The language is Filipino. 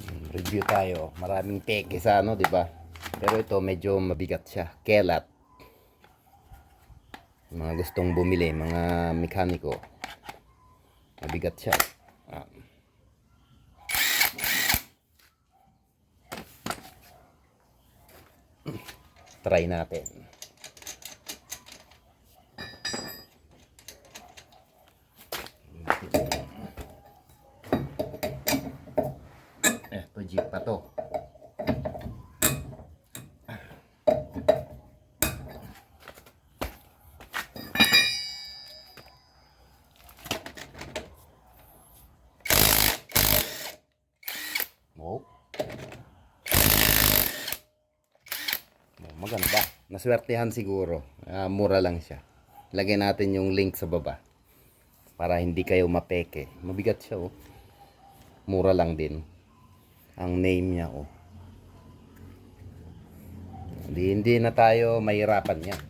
Hmm, Review tayo. Maraming peke sa ano, di ba? Pero ito medyo mabigat siya. Kelat. Mga gustong bumili, mga mekaniko. Mabigat siya. Ah. Try natin. Eto, jeep pa to. Oh, Maganda. Naswertehan siguro. Ah, mura lang siya. Lagyan natin yung link sa baba. Para hindi kayo mapeke. Mabigat siya oh. Mura lang din. Ang name niya oh. Hindi, hindi na tayo mahirapan niya.